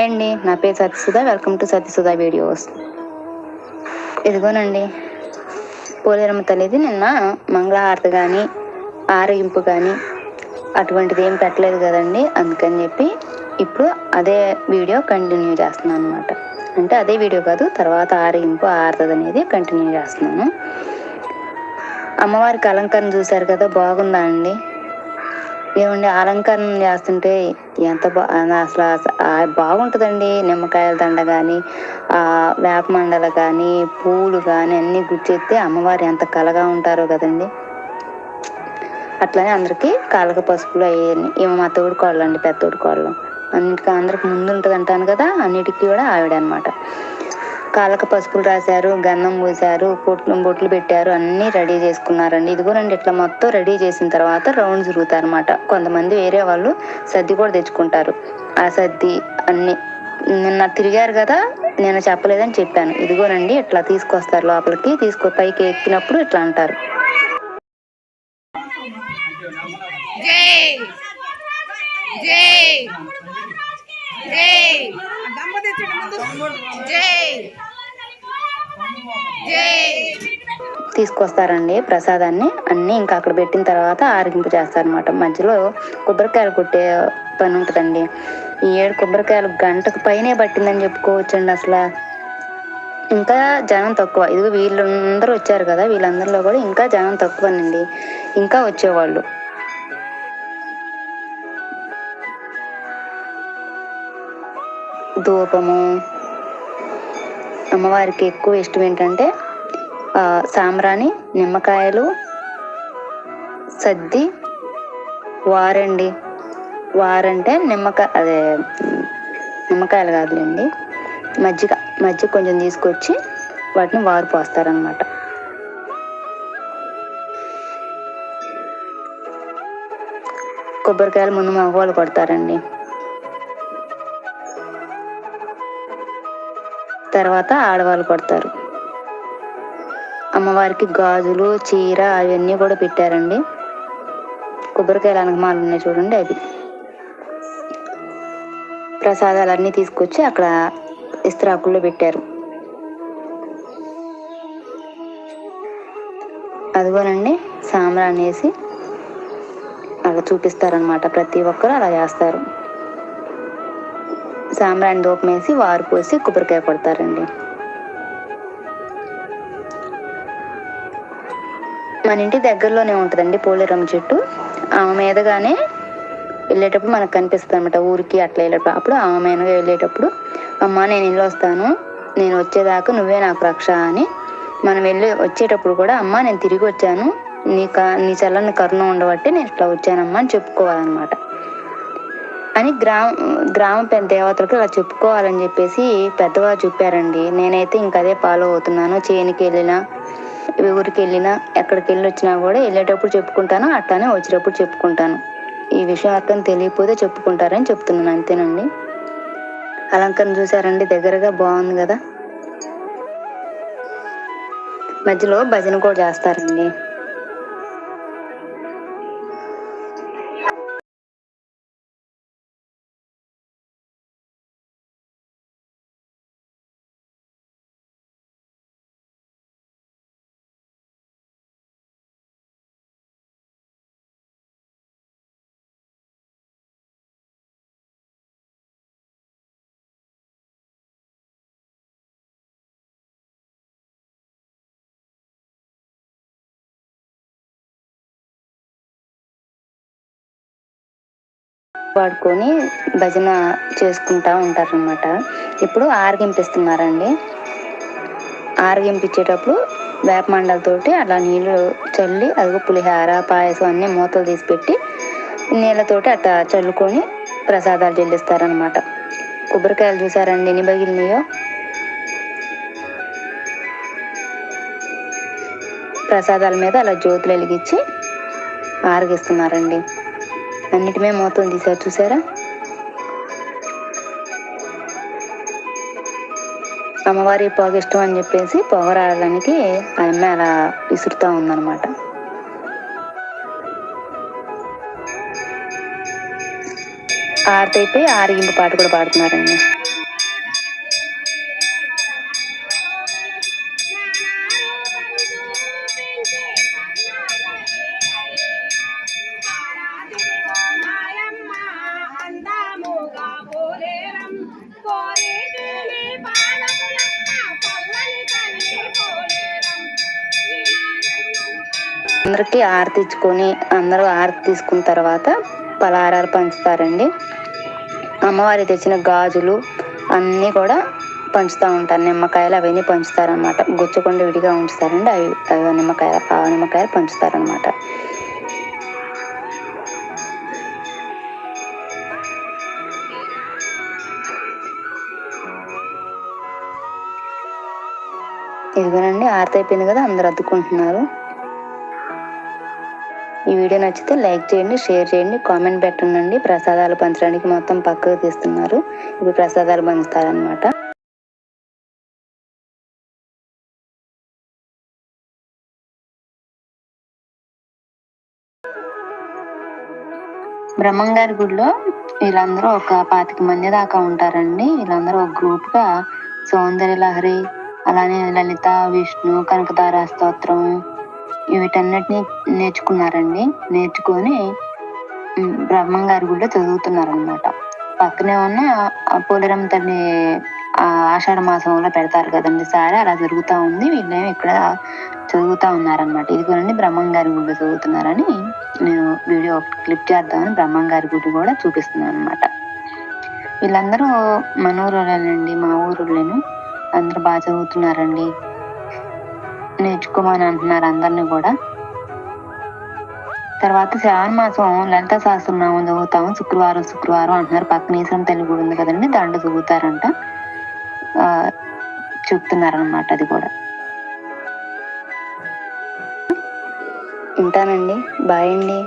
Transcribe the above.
Hi అండి నా పేరు Satyasudha. Welcome to Satyasudha videos ఇదిగోనండి పోలేరమ్మ తల్లిది నిన్న మంగళహారతి కానీ ఆరగింపు కానీ అటువంటిది ఏం పెట్టలేదు కదండి అందుకని చెప్పి ఇప్పుడు అదే వీడియో కంటిన్యూ చేస్తున్నాను అనమాట అంటే అదే వీడియో కాదు తర్వాత ఆరగింపు ఆరుతుంది అనేది కంటిన్యూ చేస్తున్నాను. అమ్మవారికి అలంకరణ చూశారు కదా బాగుందా అండి? ఏమండి అలంకరణ చేస్తుంటే ఎంత బా అసలు బాగుంటుందండి నిమ్మకాయల దండ కానీ ఆ వేప మండల కానీ పూలు కానీ అన్నీ గుచ్చెత్తే అమ్మవారు ఎంత కలగా ఉంటారో కదండి. అట్లనే అందరికీ కాలక పసుపులు అయ్యాయి ఏమో మా తోడు కోడలు అండి పెద్ద తోడు కోళ్ళు అన్నిటికీ అందరికి ముందు ఉంటుంది అంటాను కదా అన్నిటికీ కూడా ఆవిడ అనమాట కాళ్ళకు పసుపులు రాశారు గంధం పూసారు పొట్లు బొట్లు పెట్టారు అన్నీ రెడీ చేసుకున్నారండి. ఇదిగోనండి ఇట్లా మొత్తం రెడీ చేసిన తర్వాత రౌండ్ జరుగుతారు అనమాట కొంతమంది వేరే వాళ్ళు సర్ది కూడా తెచ్చుకుంటారు. ఆ సర్ది అన్ని నిన్న తిరిగారు కదా నేను చెప్పలేదని చెప్పాను. ఇదిగోనండి ఇట్లా తీసుకొస్తారు లోపలికి తీసుకొ పైకి ఎక్కినప్పుడు ఇట్లా అంటారు. జై! జై! జై. జై. జై. తీసుకొస్తారండి ప్రసాదాన్ని. అన్నీ ఇంకా అక్కడ పెట్టిన తర్వాత ఆరగింపు చేస్తారనమాట మధ్యలో కొబ్బరికాయలు కొట్టే పని ఉంటుందండి. ఈ ఏడు కొబ్బరికాయలు గంటకు పైనే పట్టిందని చెప్పుకోవచ్చండి అసలు. ఇంకా జనం తక్కువ. ఇదిగో వీళ్ళందరూ వచ్చారు కదా వీళ్ళందరిలో కూడా ఇంకా జనం తక్కువనండి. ఇంకా వచ్చేవాళ్ళు. ధూపము అమ్మవారికి ఎక్కువ ఇష్టం ఏంటంటే సాంబ్రాణి నిమ్మకాయలు సద్ది వారండి. వారంటే నిమ్మకాయ అదే నిమ్మకాయలు కాదులేండి. మజ్జిగ మజ్జిగ కొంచెం తీసుకొచ్చి వాటిని వారు పోస్తారనమాట కొబ్బరికాయలు ముందు మగవాళ్ళు కొడతారండి. తర్వాత ఆడవాళ్ళు కొడతారు. అమ్మవారికి గాజులు చీర అవన్నీ కూడా పెట్టారండి. కొబ్బరికాయలు అనగమాలు ఉన్నాయి చూడండి అవి. ప్రసాదాలు అన్నీ తీసుకొచ్చి అక్కడ ఇస్త్రాకుల్లో పెట్టారు. అదిగోనండి సాంబ్రాన్ని వేసి అలా చూపిస్తారనమాట ప్రతి ఒక్కరు అలా చేస్తారు సాంబ్రాణి దూపం వేసి వారు పోసి కొబ్బరికాయ కొడతారండి. మన ఇంటి దగ్గరలోనే ఉంటుందండి పోలేరమ్మ చెట్టు. ఆమె మీదగానే వెళ్ళేటప్పుడు మనకు కనిపిస్తుంది అనమాట ఊరికి అట్లా వెళ్ళేటప్పుడు. అప్పుడు ఆమె మీదగా వెళ్ళేటప్పుడు అమ్మ నేను ఇల్లు వస్తాను. నేను వచ్చేదాకా నువ్వే నాకు రక్ష అని మనం వెళ్ళి వచ్చేటప్పుడు కూడా అమ్మ నేను తిరిగి వచ్చాను. నీ క నీ చల్లని కరుణ ఉండబట్టి నేను ఇట్లా వచ్చానమ్మా అని చెప్పుకోవాలన్నమాట. అని గ్రామ గ్రామ పెద్ద దేవతలకు ఇలా చెప్పుకోవాలని చెప్పేసి పెద్దవారు చెప్పారండి. నేనైతే ఇంక అదే ఫాలో అవుతున్నాను. చేనికి వెళ్ళినా ఊరికి వెళ్ళినా ఎక్కడికి వెళ్ళి వచ్చినా కూడా వెళ్ళేటప్పుడు చెప్పుకుంటాను అట్లానే వచ్చేటప్పుడు చెప్పుకుంటాను. ఈ విషయం అర్థం తెలియకపోతే చెప్పుకుంటారని చెప్తున్నాను అంతేనండి. అలంకరణ చూసారండి దగ్గరగా బాగుంది కదా. మధ్యలో భజన కూడా చేస్తారండి. వాడుకొని భజన చేసుకుంటా ఉంటారనమాట ఇప్పుడు ఆరగింపిస్తున్నారండి. ఆరగింపించేటప్పుడు వేపమండలతోటి అలా నీళ్ళు చల్లి అదిగో పులిహార పాయసం అన్ని మూతలు తీసి పెట్టి నీళ్ళతోటి అట్లా చల్లుకొని ప్రసాదాలు చెల్లిస్తారనమాట కొబ్బరికాయలు చూసారండి ఎన్ని బగిలినాయో? ప్రసాదాల మీద అలా జ్యోతులు వెలిగించి ఆరగిస్తున్నారండి. అన్నిటిమే మూతలు సార్ చూసారా అమ్మవారి పొగ ఇష్టం అని చెప్పేసి పొగ రావడానికి ఆ అమ్మాయి అలా విసురుతూ ఉందన్నమాట. ఆరతైపోయి ఆరగింపు పాట కూడా పాడుతున్నారండి. అందరికీ ఆరతి ఇచ్చుకొని అందరూ ఆరతి తీసుకున్న తర్వాత పలహారాలు పంచుతారండి. అమ్మవారి తెచ్చిన గాజులు అన్నీ కూడా పంచుతూ ఉంటారు. నిమ్మకాయలు అవన్నీ పంచుతారనమాట గుచ్చకుండా విడిగా ఉంచుతారండి. అవి అవి నిమ్మకాయ ఆ నిమ్మకాయలు పంచుతారనమాట ఇదిగోనండి ఆరతి అయిపోయింది కదా అందరు అద్దుకుంటున్నారు. ఈ వీడియో నచ్చితే లైక్ చేయండి షేర్ చేయండి కామెంట్ పెట్టండి. ప్రసాదాలు పంచడానికి మొత్తం పక్కకు తీస్తున్నారు. ఇప్పుడు ప్రసాదాలు పంచుతారనమాట బ్రహ్మంగారి గుడిలో వీళ్ళందరూ ఒక పాతిక మంది దాకా ఉంటారండి. వీళ్ళందరూ ఒక గ్రూప్గా సౌందర్య లహరి అలానే లలిత విష్ణు కనకతార స్తోత్రం వీటన్నిటిని నేర్చుకున్నారండి. నేర్చుకొని బ్రహ్మంగారి గుడిలో చదువుతున్నారనమాట పక్కనే ఉన్న ఆ పోలేరమ్మ తల్లి ఆషాఢ మాసంలో పెడతారు కదండి సారి అలా జరుగుతూ ఉంది. వీళ్ళేమో ఇక్కడ చదువుతా ఉన్నారనమాట ఇదిగోనండి బ్రహ్మంగారి గుడిలో చదువుతున్నారని నేను వీడియో క్లిప్ చేద్దామని బ్రహ్మంగారి గుడి కూడా చూపిస్తున్నాను అనమాట వీళ్ళందరూ మన ఊరోళ్ళేనండి మా ఊరోళ్ళేను. అందరూ బాగా చదువుతున్నారండి. నేర్చుకోమని అంటున్నారు అందరినీ కూడా. తర్వాత శ్రావణ మాసం లలిత సహస్రనామం చదువుతాము. శుక్రవారం శుక్రవారం అంటున్నారు. పక్కనేశ్వరం తల్లి గుడి ఉంది కదండి దండ చదువుతారంట. చూపుతున్నారనమాట అది కూడా. ఉంటానండి. బాయ్ అండి.